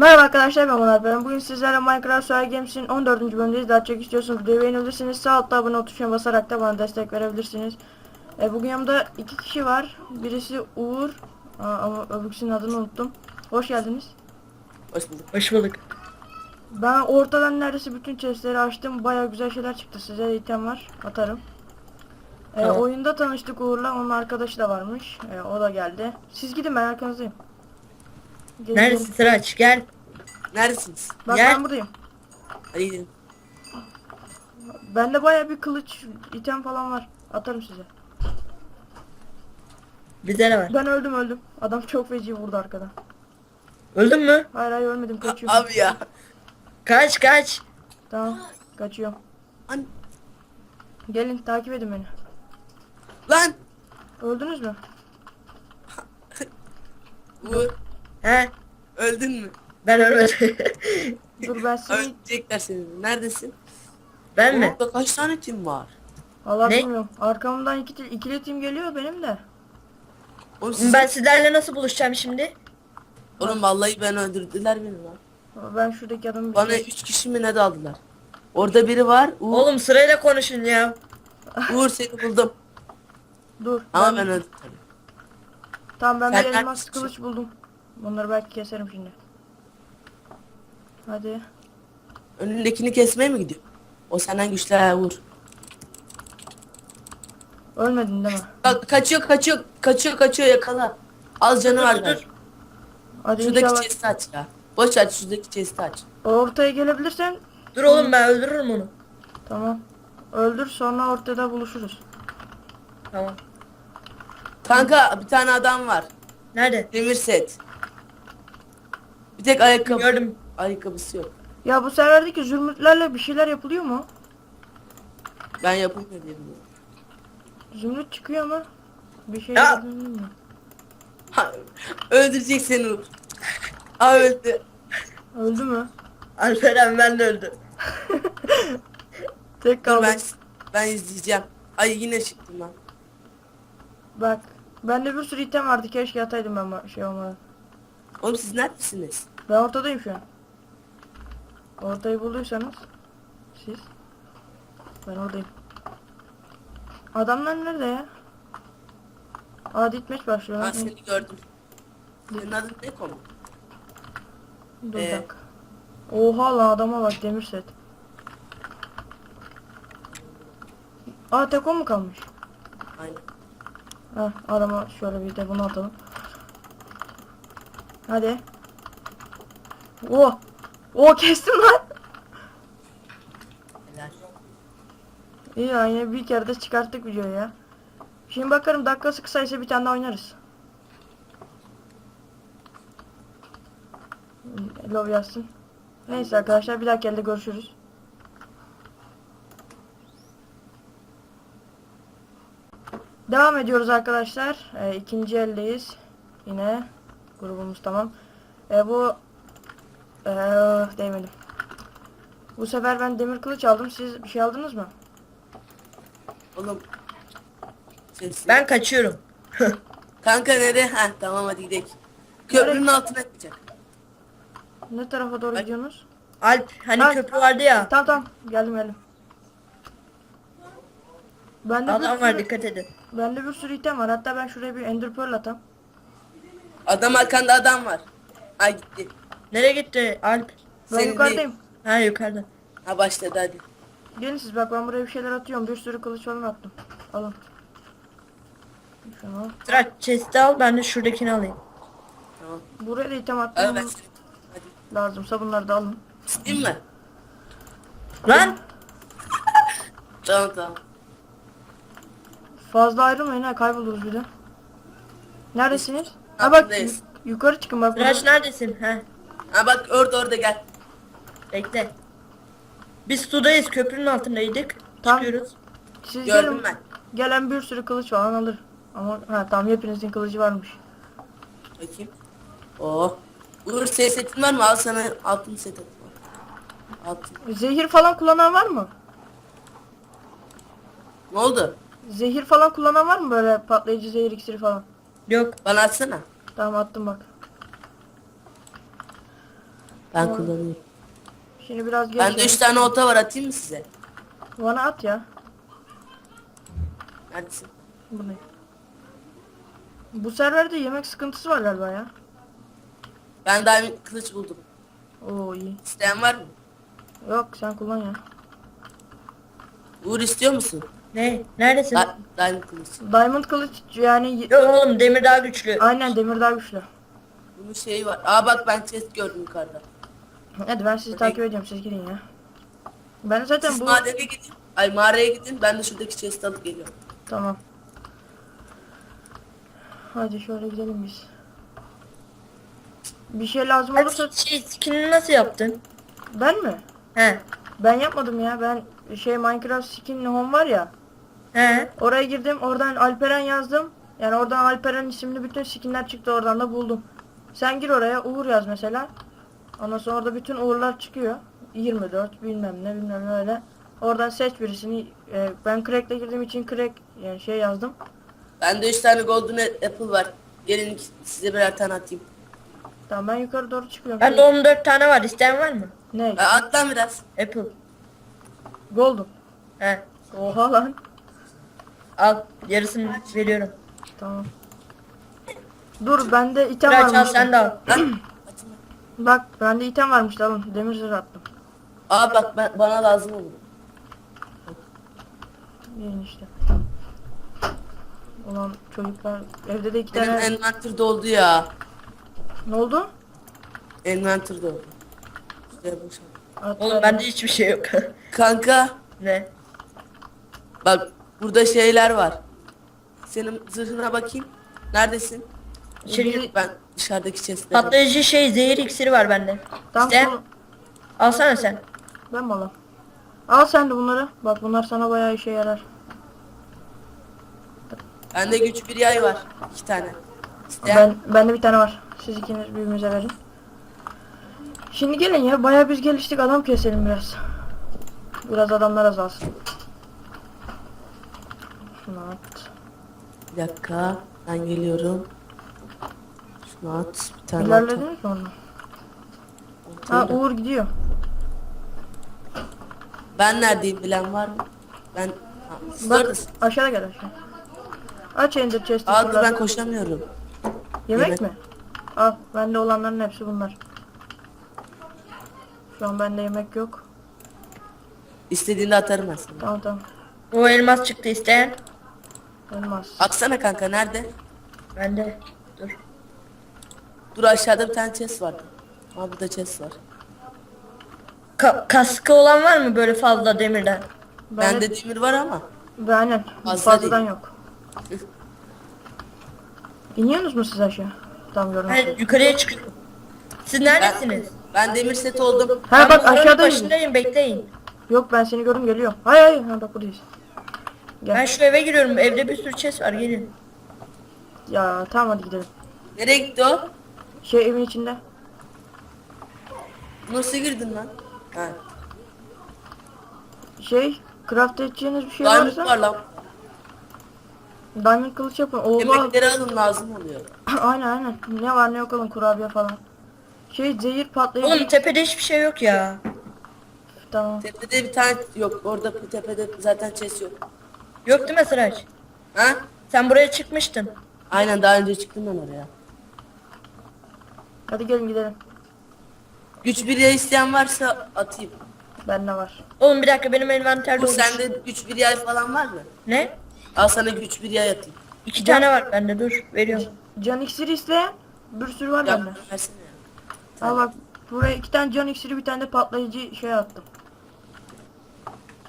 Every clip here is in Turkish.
Merhaba arkadaşlar ben Onur ben bugün sizlerle Minecraft Survival Games'in 14. bölümündeyiz daha çok istiyorsanız videoyu beğenebilirsiniz sağ altta abone ol tuşuna basarak da bana destek verebilirsiniz e, Bugün yanımda iki kişi var birisi Uğur Aa, ama öbürsünün adını unuttum Hoş geldiniz Hoş bulduk. Hoş bulduk. Ben ortadan neredeyse bütün chestleri açtım baya güzel şeyler çıktı size de item var atarım e, Tamam. Oyunda tanıştık Uğur'la onun arkadaşı da varmış e, o da geldi Siz gidin ben arkanızdayım Gelin, Neredesin. Sıraç? Gel. Neredesiniz? Bak Gel. ben buradayım Hadi gidin. Bende baya bir kılıç, item falan var. Atarım size. Bize ne var? Ben öldüm öldüm. Adam çok feci vurdu arkadan. Öldün mü? Hayır hayır ölmedim kaçıyorum. Abi ya. Kaç kaç. Tamam kaçıyorum. An Gelin takip edin beni. lan. Öldünüz mü? Uğur. He? Öldün mü? Ben ölmedim. Dur ben seni... Ölecekler seni. Neredesin? ben mi? Orada kaç tane tim var? Allah Ne? bilmiyorum. Arkamdan iki, ikili tim geliyor benim de. Oğlum, siz... Ben sizlerle nasıl buluşacağım şimdi? Oğlum vallahi ben öldürdüler beni lan. Ama Ben şuradaki adamı... Bana üç kişi mi ne daldılar? Orada biri var. Uğur, Oğlum sırayla konuşun ya. Uğur seni buldum. Dur. Ama ben öldüm. tabii. Tamam ben Sen bir elmas kılıç buldum. Bunları belki keserim şimdi. Hadi. Önündekini kesmeye mi gidiyor? O senden güçlü ha Uğur. Ölmedin değil mi? Ka- kaçıyor kaçıyor kaçıyor kaçıyor yakala. Az canı var galiba. Hadi Şuradaki inşallah. chest'i aç ya. Boş aç şuradaki chest'i aç. Ortaya gelebilirsen Dur oğlum ben öldürürüm onu. tamam. Öldür sonra ortada buluşuruz. Tamam. Kanka bir tane adam var. Nerede? Demir set. Bir tek ayakkabı. Gördüm. Ayakkabısı yok. Ya bu serverdeki zümrütlerle bir şeyler yapılıyor mu? Ben yapamıyor diye biliyorum. Zümrüt çıkıyor ama bir şey Ya. yapılıyor mu? Ha, öldürecek seni Uğur. Aa öldü. Öldü mü? Alperen ben de öldü. Tek Dur kaldı. ben ben izleyeceğim. Ay yine çıktım lan. Bak. Bende bir sürü item vardı. Keşke ataydım ben şey olmadan. Oğlum siz neredesiniz? Ben ortadayım şu an. Ortayı bulduysanız siz. Ben oradayım. Adamlar nerede ya? Aa ditmeç başlıyor. Ben seni gördüm. Senin adın ne konu? Dur Ee? bak. Oha lan adama bak demir set. Aa tek o mu kalmış? Aynen. Ha adama şöyle bir de bunu atalım. Hadi. Oh. Oh kestim lan. Helal. İyi ya yine bir kere de çıkarttık videoyu ya. Şimdi bakarım dakikası kısaysa bir tane daha oynarız. Love yazsın. Neyse arkadaşlar bir dahaki elde görüşürüz. Devam ediyoruz arkadaşlar. Ee, ikinci eldeyiz. Yine grubumuz tamam. Ee, bu ee, değmedim. Bu sefer ben demir kılıç aldım. Siz bir şey aldınız mı? Oğlum. Sesli. Ben kaçıyorum. Kanka nereye? Ha tamam hadi gidelim. Köprünün altına gidecek. Ne tarafa doğru Bak. gidiyorsunuz? Alp hani Ha. köprü vardı ya. Tamam tamam geldim geldim. Bende Adam bir var sürü, dikkat edin. bende bir sürü item var. Hatta ben şuraya bir ender pearl atam. Adam arkanda adam var. Ha gitti. Nereye gitti Alp? Ben Senin yukarıdayım. Ha yukarıda. Ha başladı hadi. Gelin siz bak ben buraya bir şeyler atıyorum. Bir sürü kılıç falan attım. Alın. Şunu. Sıraç chest'i al ben de şuradakini alayım. Tamam. Buraya da item attım. ben seni. Hadi. Lazımsa bunları da alın. Sıkayım mı? Lan! Tamam tamam. Fazla ayrılmayın ha kayboluruz bir de. Neredesiniz? Ha bak Altındayız. yu- yukarı çıkın bak. Sıraç burada. neredesin? Ha Ha bak orada orada gel. bekle. Biz sudayız köprünün altındaydık. Tamam. Çıkıyoruz. Siz Gördüm gelin. ben. Gelen bir sürü kılıç falan alır. Ama ha tamam hepinizin kılıcı varmış. Bakayım. Oh. Uğur ses setin var mı? Al sana altın set. Altın. Zehir falan kullanan var mı? Ne oldu? Zehir falan kullanan var mı böyle patlayıcı zehir iksiri falan? Yok. Bana atsana. Tamam attım bak. Ben Tamam. kullanıyorum. Şimdi biraz geç. Bende 3 tane ota var atayım mı size? Bana at ya. Neredesin? Bu ne? Bu serverde yemek sıkıntısı var galiba ya. Ben diamond kılıç buldum. Oo iyi. İsteyen var mı? Yok sen kullan ya. Uğur istiyor musun? Ne? Neredesin? Da diamond kılıç. Diamond kılıç yani Yok oğlum demir daha güçlü. aynen demir daha güçlü. Bunun şeyi var. Aa bak ben chest gördüm yukarıda. Hadi ben sizi takip ediyorum siz gidin ya. Ben zaten Siz bu madene gidin. Ay mağaraya gidin. Ben de şuradaki chest alıp geliyorum. tamam. Hadi şöyle gidelim biz. Bir şey lazım olursa Şey skinini nasıl yaptın? ben mi? He. Ben yapmadım ya. Ben şey Minecraft skin home var ya. He. Oraya girdim. Oradan Alperen yazdım. Yani oradan Alperen isimli bütün skinler çıktı. Oradan da buldum. Sen gir oraya. Uğur yaz mesela. Ondan sonra orada bütün uğurlar çıkıyor. 24 bilmem ne bilmem ne öyle. Oradan seç birisini. Ee, ben crack'le girdiğim için crack yani şey yazdım. Bende 3 tane golden apple var. Gelin size birer tane atayım. Tamam ben yukarı doğru çıkıyorum. Bende 14 tane var. İsteyen var mı? Ne? Aa, at lan biraz. Apple. Golden. He. Oha lan. Al. Yarısını veriyorum. Tamam. Dur bende item al varmış. sen de al. Bak bende item varmış alın. Demir zırh attım. Aa bak ben, bana lazım olur. Yiyin işte. Ulan çocuklar evde de iki Benim tane envanter doldu ya. ne oldu? Envanter doldu. At Oğlum ver. bende hiçbir şey yok. Kanka ne? bak burada şeyler var. Senin zırhına bakayım. Neredesin? İçeri gir. Ben dışarıdaki chest'te. Patlayıcı şey zehir iksiri var bende. Tamam bunu- alsana sen. ben mi alayım? Al sen de bunları. Bak bunlar sana bayağı işe yarar. Bende güç bir yay var. iki tane. İsteyen Ben bende bir tane var. Siz ikiniz birbirinize verin. Şimdi gelin ya bayağı biz geliştik adam keselim biraz. Biraz adamlar azalsın. Şunu at. bir dakika. Ben geliyorum. At. Bir tane at. İlerlediniz mi onu? Ha. Uğur gidiyor. Ben neredeyim bilen var mı? Ben ha, siz Bak oradasın. aşağıda gel aşağı. Aç ender chest'i. Fırlat. ben koşamıyorum. Yemek Yemek. mi? Al bende olanların hepsi bunlar. Şu an bende yemek yok. İstediğinde atarım ben sana. Tamam tamam. O elmas çıktı isteyen. Olmaz. Atsana kanka nerede? Bende. Dur. Aşağıda bir tane chest vardı. Aa burada chest var. Ka- kaskı olan var mı böyle fazla demirden? Ben Bende demir var ama. Aynen. Fazla Fazladan değil. yok. İniyorsunuz mu siz aşağı? Tam görmüşsün. Hayır yukarıya çık. Siz neredesiniz? Ben demir set oldum. Ha Ben bak buranın aşağıdayım. başındayım bekleyin. Yok ben seni gördüm geliyorum. Hayır hayır ha bak buradayız. Gel. Ben şu eve giriyorum. Evde bir sürü chest var gelin. Ya tamam hadi gidelim. Nereye gitti o? Şey evin içinde. Nasıl girdin lan? Ha. Şey craft edeceğiniz bir şey Diamond varsa var lan. diamond kılıç yapın. Oha. Yemekleri alın lazım oluyor. aynen aynen. Ne var ne yok alın kurabiye falan. Şey zehir patlayıcı. Oğlum tepede hiçbir şey yok ya. Tamam. Tepede bir tane yok. Orada bir tepede zaten chest yok. Yok değil mi Sıraç? Ha? Sen buraya çıkmıştın. Aynen daha önce çıktım ben oraya. Hadi gelin gidelim. Güç bir yay isteyen varsa atayım. Bende var. Oğlum bir dakika benim envanterde Bu olmuş. sende güç bir yay falan var mı? Ne? Al sana güç bir yay atayım. İki tane var bende dur veriyorum. Can iksiri isteyen bir sürü var Ya bende. versene ya. Al bak buraya iki tane can iksiri bir tane de patlayıcı şey attım.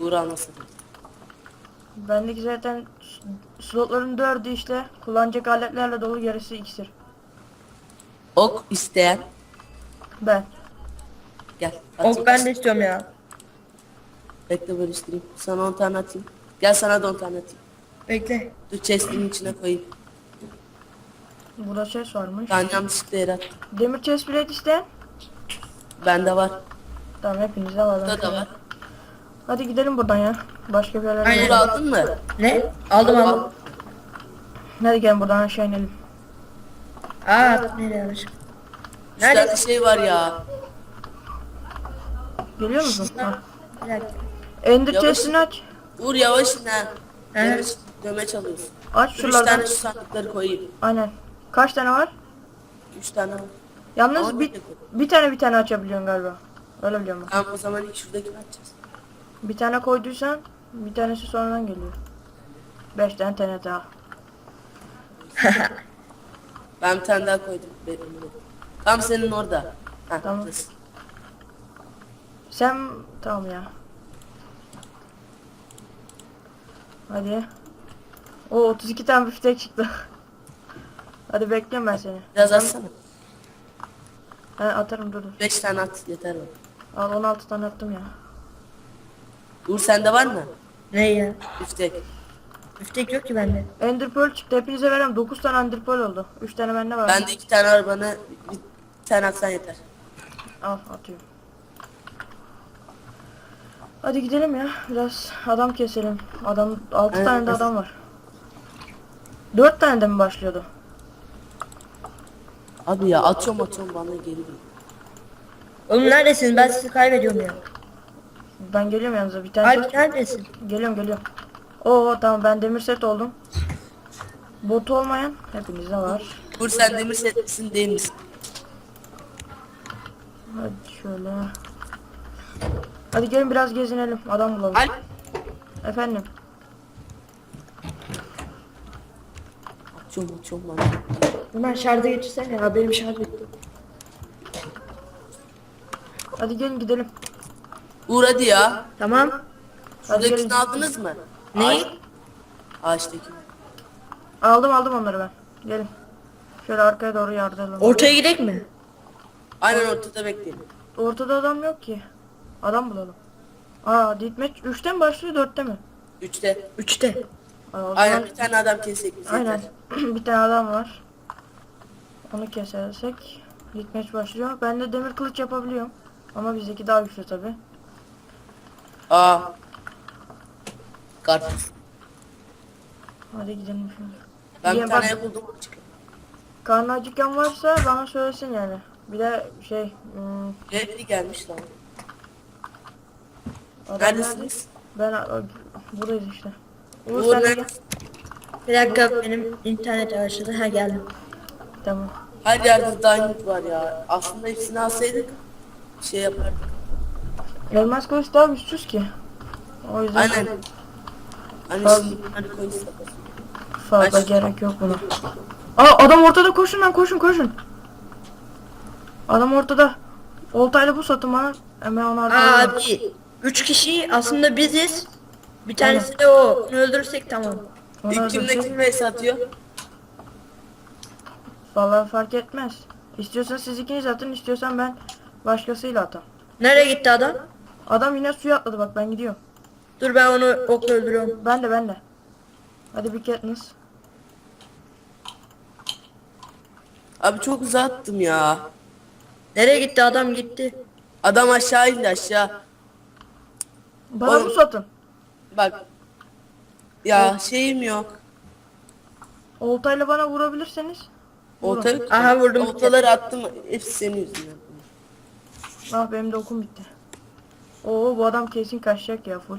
Uğur almasın. Bendeki zaten s- slotların dördü işte kullanacak aletlerle dolu gerisi iksir. Ok isteyen Ben. gel. atayım. Ok ben de istiyorum ya. Bekle bölüştüreyim. Sana 10 tane atayım. Gel sana da 10 tane atayım. Bekle. Dur chest'in içine koyayım. Burada ses varmış. Ben yanlışlıkla attım. Demir chest plate isteyen. Bende var. Tamam hepinizde var. Burada da var. Hadi gidelim buradan ya. Başka bir yerlere Aynen. Gidelim. aldın mı? Ne? Aldım Al. aldım. Hadi gelin buradan aşağı inelim. Aa nereye yanlış? Tane Nerede? şey var ya. Geliyor musun? Ha. Bir dakika. Ender chest'ini aç. Uğur yavaş in ha. Demeç alıyorsun. Aç Dur üç şuralardan. tane şu sandıkları koyayım. Aynen. Kaç tane var? Üç tane var. Yalnız Ama bir, bir bir tane bir tane açabiliyorsun galiba. Öyle biliyorum ben. Tamam o zaman ilk şuradakini açacağız. Bir tane koyduysan bir tanesi sonradan geliyor. Beş tane TNT daha. Ben bir tane daha koydum. Tam senin orada. Heh, Tamam. burası. Sen tamam ya. Hadi. O 32 tane biftek çıktı. Hadi bekliyorum ben seni. Biraz atsana. Ben atarım dur dur. Beş tane at yeter bana. Al 16 tane attım ya. Uğur sende var mı? Ne ya? Üftek. Müftek yok ki bende. Ender Pearl çıktı. Hepinize verem. 9 tane Ender Pearl oldu. 3 tane bende var. Bende iki tane var bana. Bir tane atsan yeter. Al atıyorum. Hadi gidelim ya. Biraz adam keselim. Adam 6 Evet, tane de kes. adam var. 4 tane de mi başlıyordu? Abi ya atıyorum atıyorum bana geri geliyor. Oğlum neredesin? Ben sizi kaybediyorum ya. Ben geliyorum yanınıza bir tane. Alp neredesin? Geliyorum geliyorum. Oo tamam ben demir set oldum. Bot olmayan hepinizde var. Uğur sen demir setlisin değil misin? Hadi şöyle. Hadi gelin biraz gezinelim. Adam bulalım. Alp. Efendim. Atıyorum atıyorum bana. Ömer şarjı getirsene ya benim şarj bitti. Hadi gelin gidelim. Uğur hadi ya. Tamam. Hadi gelin. Şuradakini aldınız mı? Ne? Ağaç- Ağaçtaki. Aldım aldım onları ben. Gelin. Şöyle arkaya doğru yardıralım. Ortaya gidelim mi? Aynen ortada bekleyelim. Ortada adam yok ki. Adam bulalım. Aa ditmeç 3'te mi başlıyor 4'te mi? Üçte. Üçte. Aa, o zaman- Aynen bir tane adam kesecek bize Aynen. yeter. bir tane adam var. Onu kesersek ditmeç başlıyor. Ben de demir kılıç yapabiliyorum. Ama bizdeki daha güçlü tabi. Aa. Karpuz. Hadi gidelim. Ben bir Diye tane buldum. Karnı acıkken varsa bana söylesin yani. Bir de şey hmm, Biri gelmiş lan. adam nerede? Neredesiniz? Ben a- buradayız işte. Uğur, Uğur sen de gel. neredesin? Bir dakika benim internet açıldı. Ha geldim. Tamam. Her yerde diamond var ya. Aslında hepsini alsaydık şey yapardık. Elmas kılıç daha güçsüz ki. O yüzden Aynen. Hani koysak. fazla Aç. gerek yok buna. Aa adam ortada koşun lan koşun koşun. Adam ortada. Oltayla bu satın bana. Hemen onu. Abi. Üç kişi aslında biziz. Bir tanesi de o. Onu öldürürsek tamam. Onu İlk kimle öldürsek- kim vs atıyor? Vallahi fark etmez. İstiyorsan siz ikiniz atın, istiyorsan ben başkasıyla atam. Nereye gitti adam? Adam yine suya atladı bak ben gidiyorum. Dur ben onu okla öldürüyorum. Ben de ben de. Hadi bir Katniss. Abi çok uzattım ya. Nereye gitti adam gitti. Adam aşağı indi aşağı. Bana Oğlum. bu satın. Bak. Ya şeyim yok. Oltayla bana vurabilirseniz. Vurun. Olta yok. Aha, vurdum. Oltaları attım. Hepsi senin yüzünden. Ah benim de okum bitti. Oo bu adam kesin kaçacak ya full.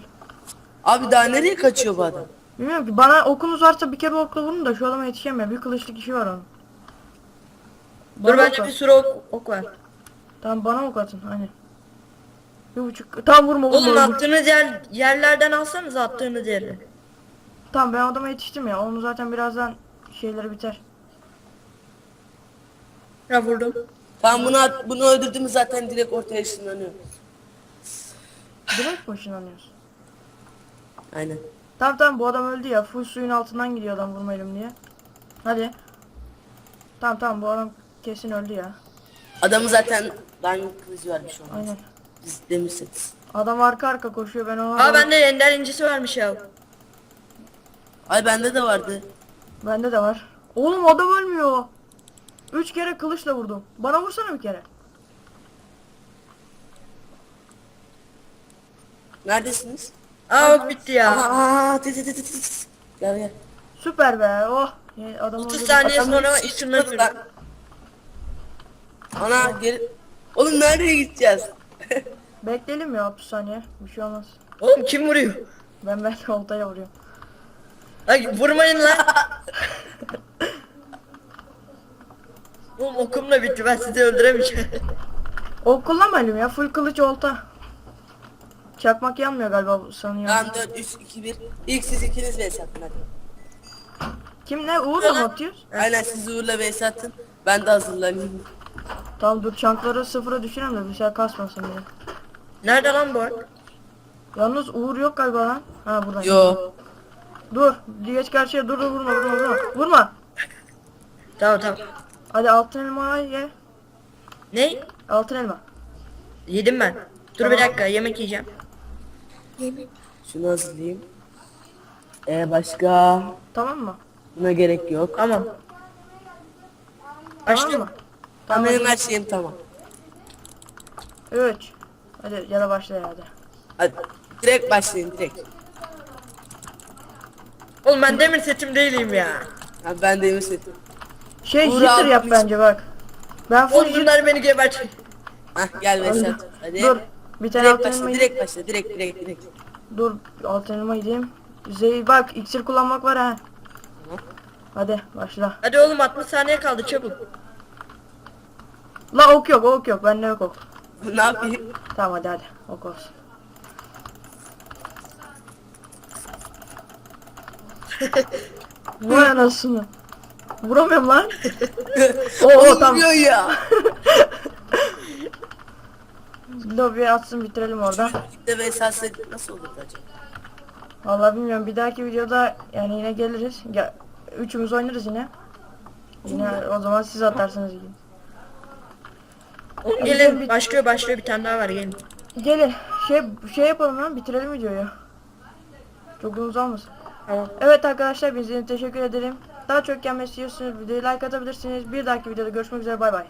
Abi daha nereye kaçıyor bu adam? Bilmiyorum ki bana okunuz varsa bir kere okla vurun da şu adama yetişemiyor. Bir kılıçlık işi var onun. Dur Bana bende ok bir sürü ok, ok var. Tamam bana ok atın hani. Bir buçuk. Tamam vurma vurma. Oğlum vurma. attığınız yer, yerlerden alsanız attığınız yeri. Tamam ben adama yetiştim ya. Onu zaten birazdan şeyleri biter. Ha vurdum. Tamam bunu at, bunu öldürdüm zaten direkt ortaya ışınlanıyor. Direkt mi ışınlanıyorsun? Aynen. Tamam tamam bu adam öldü ya. Full suyun altından gidiyor adam vurmayalım diye. Hadi. Tamam tamam bu adam kesin öldü ya. Adamı zaten diamond kılıcı vermiş ona. Aynen. Biz demir setiz. Adam arka arka koşuyor ben ona. Aa bende ender incisi varmış ya. Ay bende de vardı. Bende de var. Oğlum adam ölmüyor. Üç kere kılıçla vurdum. Bana vursana bir kere. Neredesiniz? Aa ok bitti ya. Aa, tı tı tı tı. Gel gel. Süper be. Oh. Ya, Adam 30 öldürdüm. saniye sonra çıkmadı lan. Ana geri... Oğlum nereye gideceğiz? Bekleyelim ya 30 saniye. Bir şey olmaz. Oğlum kim vuruyor? Ben ben oltaya vuruyorum. Ay vurmayın lan. Oğlum okum da bitti ben sizi öldüremeyeceğim. Ok kullanmayalım ya. Full kılıç olta. Çakmak yanmıyor galiba bu sanıyorum. Tamam 4 3 2 1. İlk siz ikiniz vs atın hadi. Kim ne? Uğur'la mı atıyoruz? Aynen siz Uğur'la vs atın. Ben de hazırlanayım. Tamam dur çankları sıfıra düşüreyim de şey kasmasın diye. Nerede lan bu? Yalnız Uğur yok galiba lan. Ha buradan. Yo. Dur. Geç karşıya dur dur vurma vurma vurma. Vurma. Tamam tamam. Hadi altın elma ye. Ne? Altın elma. Yedim ben. Dur bir dakika yemek yiyeceğim. Şunu hazırlayayım. Ee başka Tamam mı? buna gerek yok. Tamam. Tamam Açtım. mı? Tamam benim her şeyim tamam. 3. Hadi ya da başla ya hadi. Hadi direkt başlayın direkt. Oğlum ben demir setim değilim ya. Ha, ben de emin Şey Uğur jitter yap bence bak. Ben full Oğlum bunlar beni gebert. Hah gel at. Hadi. Dur. Bir tane Direkt başla direkt başla direkt direkt direkt. Dur altın elma yiyeyim. Zey bak iksir kullanmak var ha. Tamam. Hadi başla. Hadi oğlum 60 saniye kaldı çabuk. La ok yok ok yok bende yok ok. ne yapayım? Tamam hadi hadi ok olsun. Vay anasını. Vuramıyorum lan. Oo tamam. Olmuyor ya. Lobiye atsın bitirelim oradan. De vs atsaydık nasıl olurdu acaba? Vallahi bilmiyorum bir dahaki videoda yani yine geliriz. Ya, üçümüz oynarız yine. Yine o zaman siz atarsınız. Oğlum gelin başlıyor başlıyor bir tane daha var gelin. Gelin şey şey yapalım lan bitirelim videoyu. Çok uzun olmasın. Tamam. Evet arkadaşlar bizden teşekkür ederim. Daha çok gelmesi istiyorsanız videoyu like atabilirsiniz. Bir dahaki videoda görüşmek üzere bay bay.